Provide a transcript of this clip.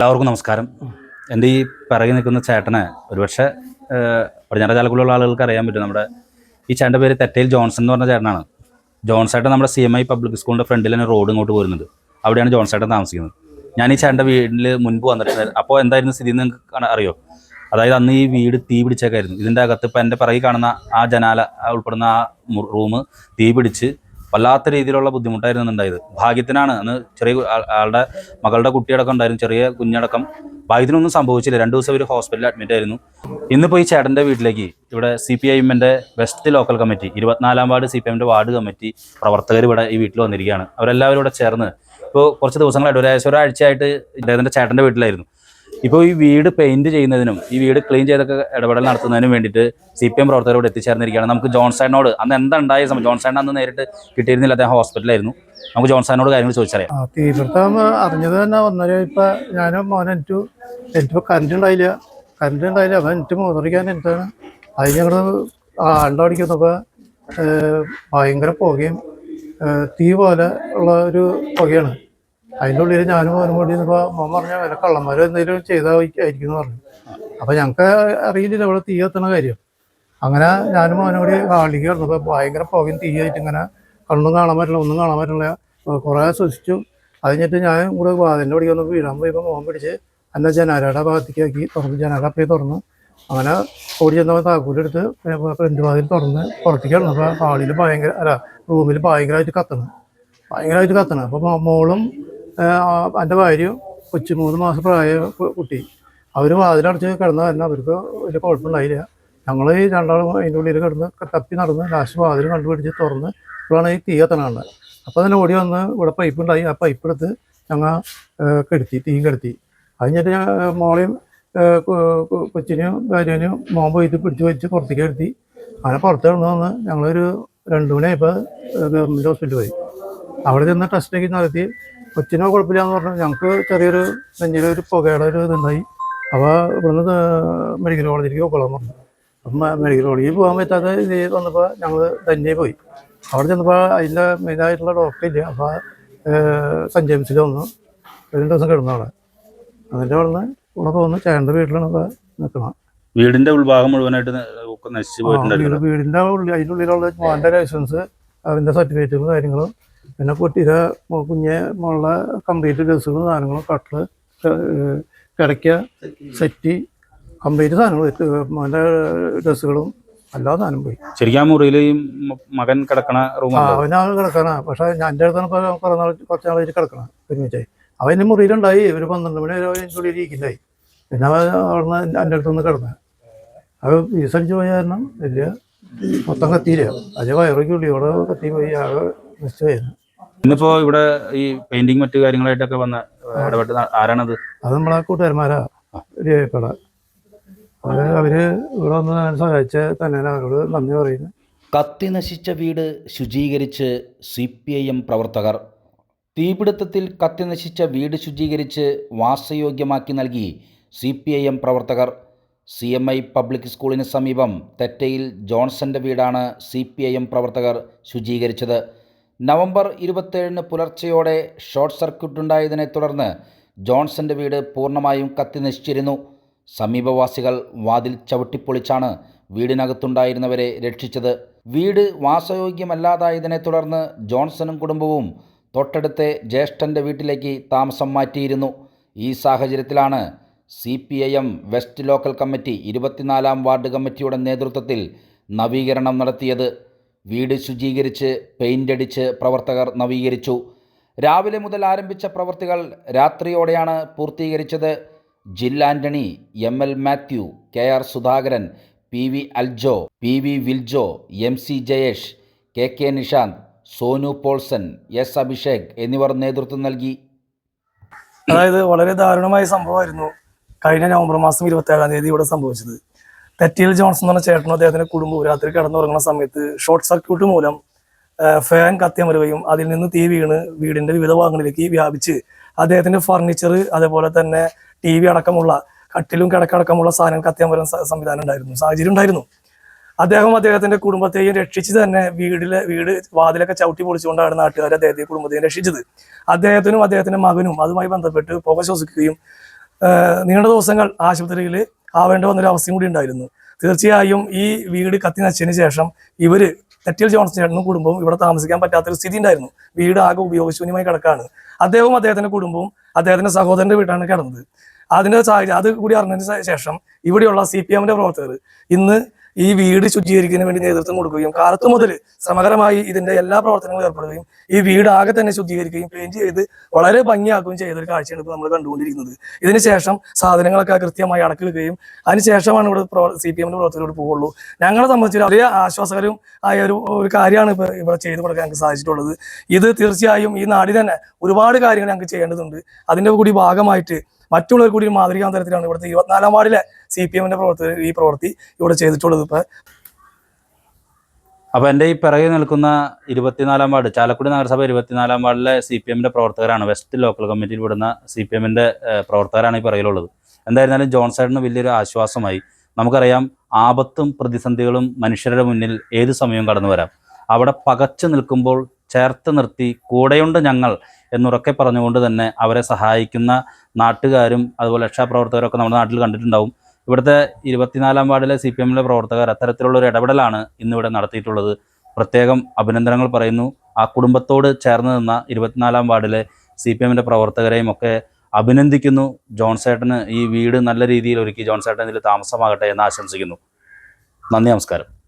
എല്ലാവർക്കും നമസ്കാരം. എന്റെ ഈ പിറകെ നിൽക്കുന്ന ചേട്ടനെ ഒരുപക്ഷെ പടിഞ്ഞാറ ചാലക്കുള്ള ആളുകൾക്ക് അറിയാൻ പറ്റും. നമ്മുടെ ഈ ചേട്ടന്റെ പേര് തെറ്റയിൽ ജോൺസൺ എന്ന് പറഞ്ഞ ചേട്ടനാണ്. ജോൺസേട്ടൻ നമ്മുടെ സി എം ഐ പബ്ലിക് സ്കൂളിന്റെ ഫ്രണ്ടിൽ തന്നെ റോഡ് ഇങ്ങോട്ട് വരുന്നത് അവിടെയാണ് ജോൺസേട്ടൻ താമസിക്കുന്നത്. ഞാൻ ഈ ചേട്ടന്റെ വീട്ടിൽ മുൻപ് വന്നിട്ടുണ്ടായിരുന്നു അപ്പോൾ എന്തായിരുന്നു സ്ഥിതി നിങ്ങൾക്ക് അറിയോ? അതായത് അന്ന് ഈ വീട് തീ പിടിച്ചേക്കായിരുന്നു. ഇതിന്റെ അകത്ത് ഇപ്പം എന്റെ പിറകിൽ കാണുന്ന ആ ജനാല ഉൾപ്പെടുന്ന ആ റൂം തീ പിടിച്ച് വല്ലാത്ത രീതിയിലുള്ള ബുദ്ധിമുട്ടായിരുന്നു ഉണ്ടായത്. ഭാഗ്യത്തിനാണ്. അന്ന് ചെറിയ ആളുടെ മകളുടെ കുട്ടിയടക്കം ഉണ്ടായിരുന്നു. ചെറിയ കുഞ്ഞടക്കം. ഭാഗ്യത്തിനൊന്നും സംഭവിച്ചില്ല. രണ്ട് ദിവസം ഒരു ഹോസ്പിറ്റലിൽ അഡ്മിറ്റ് ആയിരുന്നു. ഇന്നിപ്പോൾ ഈ ചേട്ടന്റെ വീട്ടിലേക്ക് ഇവിടെ സി പി ഐ എമ്മിന്റെ വെസ്റ്റ് ലോക്കൽ കമ്മിറ്റി ഇരുപത്തിനാലാം വാർഡ് സി പി എമ്മിന്റെ വാർഡ് കമ്മിറ്റി പ്രവർത്തകർ ഇവിടെ ഈ വീട്ടിൽ വന്നിരിക്കുകയാണ്. അവരെല്ലാവരും ഇവിടെ ചേർന്ന് ഇപ്പോൾ കുറച്ച് ദിവസങ്ങളായിട്ട് ഒരാഴ്ച ഒരാഴ്ചയായിട്ട് ഇദ്ദേഹത്തിന്റെ ചേട്ടന്റെ വീട്ടിലായിരുന്നു. ഇപ്പോൾ ഈ വീട് പെയിന്റ് ചെയ്യുന്നതിനും ഈ വീട് ക്ലീൻ ചെയ്തൊക്കെ ഇടപെടൽ നടത്തുന്നതിനും വേണ്ടിയിട്ട് സി പി എം പ്രവർത്തകരോട് എത്തിച്ചേർന്നിരിക്കുകയാണ്. നമുക്ക് ജോൺസണിനോട് അന്ന് എന്താ ഉണ്ടായ സമയം ജോൺസൺ അന്ന് നേരിട്ട് കിട്ടിയിരുന്നില്ല അദ്ദേഹം ഹോസ്പിറ്റലായിരുന്നു നമുക്ക് ജോൺസണിനോട് കാര്യങ്ങൾ ചോദിച്ചറിയാം. ആ തീപിടുത്തം അറിഞ്ഞത് തന്നെ വന്നത് ഇപ്പൊ ഞാനും മോനെ എനിക്ക് എനിക്കിപ്പോ കറണ്ട് ഉണ്ടായില്ല. കറണ്ട് ഉണ്ടായില്ല. അപ്പം എനിക്ക് മൂന്നറിക്കാൻ എനിക്കാണ് അത് ഞങ്ങൾ ആണ്ടടിക്കുന്നപ്പോ ഭയങ്കര പുകയും തീ പോലെ ഉള്ള ഒരു പുകയാണ്. അതിന്റെ ഉള്ളിൽ ഞാനും മോനും കൂടി നിന്നപ്പോൾ മോൻ പറഞ്ഞ വില കള്ളന്മാരും എന്തെങ്കിലും ചെയ്താൽ ആയിരിക്കും എന്ന് പറഞ്ഞു. അപ്പം ഞങ്ങൾക്ക് അറിയില്ല ഇവിടെ തീ എത്തണ കാര്യം. അങ്ങനെ ഞാനും മോനും കൂടി ഹാളിലേക്ക് കിടന്നപ്പോൾ ഭയങ്കര പുകയും തീയായിട്ട് ഇങ്ങനെ കണ്ണും കാണാൻ പറ്റില്ല ഒന്നും കാണാൻ പറ്റില്ല. കുറേ ശ്വസിച്ചു. അത് കഴിഞ്ഞിട്ട് ഞാൻ കൂടെ വാതിന്റെ പടി ഒന്ന് വീഴാൻ പോയപ്പോൾ മോൻ പിടിച്ച് എന്നെ ജനാലയുടെ ഭാഗത്തേക്ക് ആക്കി തുറന്ന്. ജനാല അപ്പേ തുറന്ന്. അങ്ങനെ ഓടി ചെന്നപ്പോൾ താക്കൂലെടുത്ത് ഫ്രണ്ട് വാതിൽ തുറന്ന് പുറത്തേക്ക് കിടന്നപ്പോൾ ഹാളിൽ ഭയങ്കര അല്ല റൂമിൽ ഭയങ്കരമായിട്ട് കത്തണം. ഭയങ്കരമായിട്ട് കത്തണം. അപ്പോൾ മോളും എന്റെ ഭാര്യയും കൊച്ചു മൂന്ന് മാസം പ്രായ കുട്ടി. അവർ വാതിലടച്ച് കിടന്ന തന്നെ അവർക്ക് വലിയ കുഴപ്പമുണ്ടായില്ല. ഞങ്ങൾ ഈ രണ്ടാളും അതിന്റെ ഉള്ളിൽ കിടന്ന് തപ്പി നടന്ന് ലാസ്റ്റ് വാതിൽ കണ്ടുപിടിച്ച് തുറന്ന് ഇപ്പോഴാണ് ഈ തീ കത്തണത് അപ്പോൾ തന്നെ ഓടി വന്ന് ഇവിടെ പൈപ്പ് ഉണ്ടായി. ആ പൈപ്പ് എടുത്ത് ഞങ്ങൾ കെടുത്തി തീ കെടുത്തി. കഴിഞ്ഞിട്ട് മോളെയും കൊച്ചിനെയും ഭാര്യനെയും മോൻ പോയിട്ട് പിടിച്ച് വെച്ച് പുറത്തേക്ക് എടുത്തി അങ്ങനെ പുറത്ത് കിടന്ന് വന്ന് ഞങ്ങളൊരു രണ്ട് മണിയായപ്പോൾ ഗവൺമെന്റ് ഹോസ്പിറ്റലിൽ പോയി. അവിടെ ചെന്ന് ടെസ്റ്റൊക്കെ നടത്തി. കൊച്ചിനോ കുഴപ്പമില്ലാന്ന് പറഞ്ഞു ഞങ്ങൾക്ക് ചെറിയൊരു നെഞ്ചിലൊരു പുകയുടെ ഒരു ഇതുണ്ടായി. അപ്പോൾ ഇവിടുന്ന് മെഡിക്കൽ കോളേജിലേക്ക് പോകണം പറഞ്ഞു. അപ്പം മെഡിക്കൽ കോളേജിൽ പോകാൻ പറ്റാത്ത ഇത് വന്നപ്പോൾ ഞങ്ങൾ തന്നെ പോയി. അവിടെ ചെന്നപ്പോൾ അതിന്റെ മെയിനായിട്ടുള്ള ഡോക്ടർ ഇല്ല. അപ്പോൾ സെന്റ് ജെയിംസിൽ വന്നു. രണ്ട് ദിവസം കിടന്നു അവിടെ. അതിന്റെ അവിടെ നിന്ന് ഇവിടെ പോകുന്നു. ചേട്ടന്റെ വീട്ടിലാണ് ഇപ്പോൾ നിൽക്കണം. വീടിന്റെ ഉൾഭാഗം മുഴുവനായിട്ട് നശിച്ചു പോയിട്ടുണ്ടായിരുന്നു വീട് വീടിന്റെ ഉള്ളിൽ അതിന്റെ ഉള്ളിലുള്ള മോന്റെ ലൈസൻസ് അതിന്റെ സർട്ടിഫിക്കറ്റുകളും കാര്യങ്ങളും പിന്നെ കുട്ടിയുടെ കുഞ്ഞ് കുഞ്ഞെ കംപ്ലീറ്റ് ഡ്രസ്സുകളും സാധനങ്ങളും കട്ടിൽ കിടക്ക സെറ്റ് കംപ്ലീറ്റ് സാധനങ്ങൾ മോന്റെ ഡ്രസ്സുകളും എല്ലാ സാധനം പോയി. ശരിക്കും മുറിയിലേയും മുറിയിൽ മകൻ കിടക്കണ റൂം അവനാ അവനാണ് കിടക്കണ പക്ഷെ ഞാൻ എന്റെ അടുത്താണ് കുറേ നാൾ കുറച്ച് നാളെ കിടക്കണം ഒരുമിച്ചായി. അവൻ എന്റെ മുറിയിലുണ്ടായി ഒരു പന്ത്രണ്ട് മണി വരെ എന്റെ ഉള്ളിൽ ഇരിക്കില്ലായി. പിന്നെ അവൻ അവിടുന്ന് എന്റെ അടുത്തുനിന്ന് കിടന്നത് അത് വീസടിച്ച് പോയ കാരണം വലിയ മൊത്തം കത്തിയില്ല. അതേ വയറൊക്കെ ഉള്ളി ഇവിടെ കത്തി പോയി ആകെ നിശ്ചയായിരുന്നു ഇന്നിപ്പോ ഇവിടെ ഈ പെയിന്റിങ് മറ്റു കാര്യങ്ങളായിട്ടൊക്കെ വന്ന ഇടപെട്ട് ആരാണത്? അത് നമ്മളെ കൂട്ടുകാരന്മാരാ. ഒരു കട അവർ അവർ ഇവിടെ വന്ന് സഹായിച്ച തന്നെ അവരോട് നന്ദി പറയുന്നു. കത്തി നശിച്ച വീട് ശുചീകരിച്ച് സി പി ഐ എം പ്രവർത്തകർ. തീപിടുത്തത്തിൽ കത്തി നശിച്ച വീട് ശുചീകരിച്ച് വാസയോഗ്യമാക്കി നൽകി സി പി ഐ എം പ്രവർത്തകർ. സി എം ഐ പബ്ലിക് സ്കൂളിന് സമീപം തെറ്റയിൽ ജോൺസന്റെ വീടാണ് സി പി ഐ എം പ്രവർത്തകർ ശുചീകരിച്ചത്. നവംബർ ഇരുപത്തേഴിന് പുലർച്ചെയോടെ ഷോർട്ട് സർക്യൂട്ട് ഉണ്ടായതിനെ തുടർന്ന് ജോൺസന്റെ വീട് പൂർണമായും കത്തിനശിച്ചിരുന്നു സമീപവാസികൾ വാതിൽ ചവിട്ടിപ്പൊളിച്ചാണ് വീടിനകത്തുണ്ടായിരുന്നവരെ രക്ഷിച്ചത്. വീട് വാസയോഗ്യമല്ലാതായതിനെ തുടർന്ന് ജോൺസണും കുടുംബവും തൊട്ടടുത്തെ ജ്യേഷ്ഠന്റെ വീട്ടിലേക്ക് താമസം മാറ്റിയിരുന്നു. ഈ സാഹചര്യത്തിലാണ് C P I M west local committee ഇരുപത്തിനാലാം വാർഡ് കമ്മിറ്റിയുടെ നേതൃത്വത്തിൽ നവീകരണം നടത്തിയത്. വീട് ശുചീകരിച്ച് പെയിന്റ് അടിച്ച് പ്രവർത്തകർ നവീകരിച്ചു. രാവിലെ മുതൽ ആരംഭിച്ച പ്രവൃത്തികൾ രാത്രിയോടെയാണ് പൂർത്തീകരിച്ചത്. Jil Antony M L Mathew K R Sudhakaran P V Aljo P V Viljo M C Jayesh K K Nishanth Sonu Paulson S Abhishek എന്നിവർ നേതൃത്വം നൽകി. അതായത് വളരെ ദാരുണമായ സംഭവമായിരുന്നു കഴിഞ്ഞ നവംബർ മാസം ഇരുപത്തി ഏഴാം തീയതി ഇവിടെ സംഭവിച്ചത്. തെറ്റിയിൽ ജോൺസൺ എന്ന ചേട്ടനും അദ്ദേഹത്തിന്റെ കുടുംബവും രാത്രി കിടന്നുറങ്ങുന്ന സമയത്ത് ഷോർട്ട് സർക്യൂട്ട് മൂലം ഫാൻ കത്തിയമരുകയും അതിൽ നിന്ന് തീ വീണ് വീടിന്റെ വിവിധ ഭാഗങ്ങളിലേക്ക് വ്യാപിച്ച് അദ്ദേഹത്തിന്റെ ഫർണിച്ചർ അതേപോലെ തന്നെ ടി വി അടക്കമുള്ള കട്ടിലും കിടക്കടക്കമുള്ള സാധനം കത്തിയമരം സംവിധാനം ഉണ്ടായിരുന്നു സാഹചര്യം ഉണ്ടായിരുന്നു. അദ്ദേഹം അദ്ദേഹത്തിന്റെ കുടുംബത്തെയും രക്ഷിച്ച് തന്നെ വീടിലെ വീട് വാതിലൊക്കെ ചവിട്ടി പൊളിച്ചുകൊണ്ടാണ് നാട്ടുകാർ അദ്ദേഹത്തെ കുടുംബത്തെയും രക്ഷിച്ചത്. അദ്ദേഹത്തിനും അദ്ദേഹത്തിന്റെ മകനും അതുമായി ബന്ധപ്പെട്ട് പുക ശ്വസിക്കുകയും നീണ്ട ദിവസങ്ങൾ ആശുപത്രിയിൽ ആവേണ്ട വന്നൊരവസ്ഥയും കൂടി ഉണ്ടായിരുന്നു. തീർച്ചയായും ഈ വീട് കത്തി നശിച്ചതിന് ശേഷം ഇവർ തെറ്റിൽ ജോൺസൺ ചേട്ടനും കുടുംബവും ഇവിടെ താമസിക്കാൻ പറ്റാത്തൊരു സ്ഥിതി ഉണ്ടായിരുന്നു. വീട് ആകെ ഉപയോഗശൂന്യമായി കിടക്കാണ്. അദ്ദേഹവും അദ്ദേഹത്തിന്റെ കുടുംബവും അദ്ദേഹത്തിന്റെ സഹോദരന്റെ വീട്ടാണ് കിടന്നത്. അതിന്റെ സാഹചര്യം അത് കൂടി അറിഞ്ഞതിന് ശേഷം ഇവിടെയുള്ള സി പി എമ്മിന്റെ പ്രവർത്തകർ ഇന്ന് ഈ വീട് ശുചീകരിക്കുന്നതിന് വേണ്ടി നേതൃത്വം കൊടുക്കുകയും കാലത്ത് മുതൽ സമഗ്രമായി ഇതിന്റെ എല്ലാ പ്രവർത്തനങ്ങളും ഏർപ്പെടുകയും ഈ വീട് ആകെ തന്നെ ശുദ്ധീകരിക്കുകയും പെയിന്റ് ചെയ്ത് വളരെ ഭംഗിയാക്കുകയും ചെയ്ത ഒരു കാഴ്ചയാണ് ഇപ്പോൾ നമ്മൾ കണ്ടുകൊണ്ടിരിക്കുന്നത്. ഇതിനുശേഷം സാധനങ്ങളൊക്കെ കൃത്യമായി അടക്കി വെക്കുകയും അതിനുശേഷമാണ് ഇവിടെ സി പി എമ്മിന്റെ പ്രവർത്തകരോട് പോവുള്ളൂ. ഞങ്ങളെ സംബന്ധിച്ച് വലിയ ആശ്വാസകരവും ആയ ഒരു ഒരു കാര്യമാണ് ഇപ്പോൾ ഇവിടെ ചെയ്തു കൊടുക്കാൻ ഞങ്ങൾക്ക് സാധിച്ചിട്ടുള്ളത്. ഇത് തീർച്ചയായും ഈ നാടിന് തന്നെ ഒരുപാട് കാര്യങ്ങൾ ഞങ്ങൾക്ക് ചെയ്യേണ്ടതുണ്ട്. അതിന്റെ കൂടി ഭാഗമായിട്ട് മറ്റുള്ളവർ കൂടി മാതൃകാന്തരത്തിലാണ് ഇവിടുത്തെ ഇരുപത്തിനാലാം വാർഡിലെ സി പി എമ്മിന്റെ പ്രവർത്തകർ ഈ പ്രവൃത്തി ഇവിടെ ചെയ്തിട്ടുള്ളത് ഇപ്പൊ. അപ്പൊ എന്റെ ഈ പിറകെ നിൽക്കുന്ന ഇരുപത്തിനാലാം വാർഡ് ചാലക്കുടി നഗരസഭ ഇരുപത്തിനാലാം വാർഡിലെ സി പി എമ്മിന്റെ പ്രവർത്തകരാണ്. വെസ്റ്റ് ലോക്കൽ കമ്മിറ്റിയിൽ വിടുന്ന സി പി എമ്മിന്റെ പ്രവർത്തകരാണ് ഈ പിറകിലുള്ളത്. എന്തായിരുന്നാലും ജോൺ സൈഡിന് വലിയൊരു ആശ്വാസമായി. നമുക്കറിയാം ആപത്തും പ്രതിസന്ധികളും മനുഷ്യരുടെ മുന്നിൽ ഏത് സമയവും കടന്നു വരാം. അവിടെ പകച്ചു നിൽക്കുമ്പോൾ ചേർത്ത് നിർത്തി കൂടെയുണ്ട് ഞങ്ങൾ എന്നുറക്കെ പറഞ്ഞുകൊണ്ട് തന്നെ അവരെ സഹായിക്കുന്ന നാട്ടുകാരും അതുപോലെ രക്ഷാപ്രവർത്തകരൊക്കെ നമ്മുടെ നാട്ടിൽ കണ്ടിട്ടുണ്ടാവും. ഇവിടുത്തെ ഇരുപത്തിനാലാം വാർഡിലെ സി പി എമ്മിലെ പ്രവർത്തകർ അത്തരത്തിലുള്ള ഒരു ഇടപെടലാണ് ഇന്നിവിടെ നടത്തിയിട്ടുള്ളത്. പ്രത്യേകം അഭിനന്ദനങ്ങൾ പറയുന്നു. ആ കുടുംബത്തോട് ചേർന്ന് നിന്ന ഇരുപത്തിനാലാം വാർഡിലെ സി പി എമ്മിന്റെ പ്രവർത്തകരെയും ഒക്കെ അഭിനന്ദിക്കുന്നു. ജോൺസേട്ടന് ഈ വീട് നല്ല രീതിയിൽ ഒരുക്കി ജോൺസേട്ടൻ ഇതിൽ താമസമാകട്ടെ എന്ന് ആശംസിക്കുന്നു. നന്ദി നമസ്കാരം.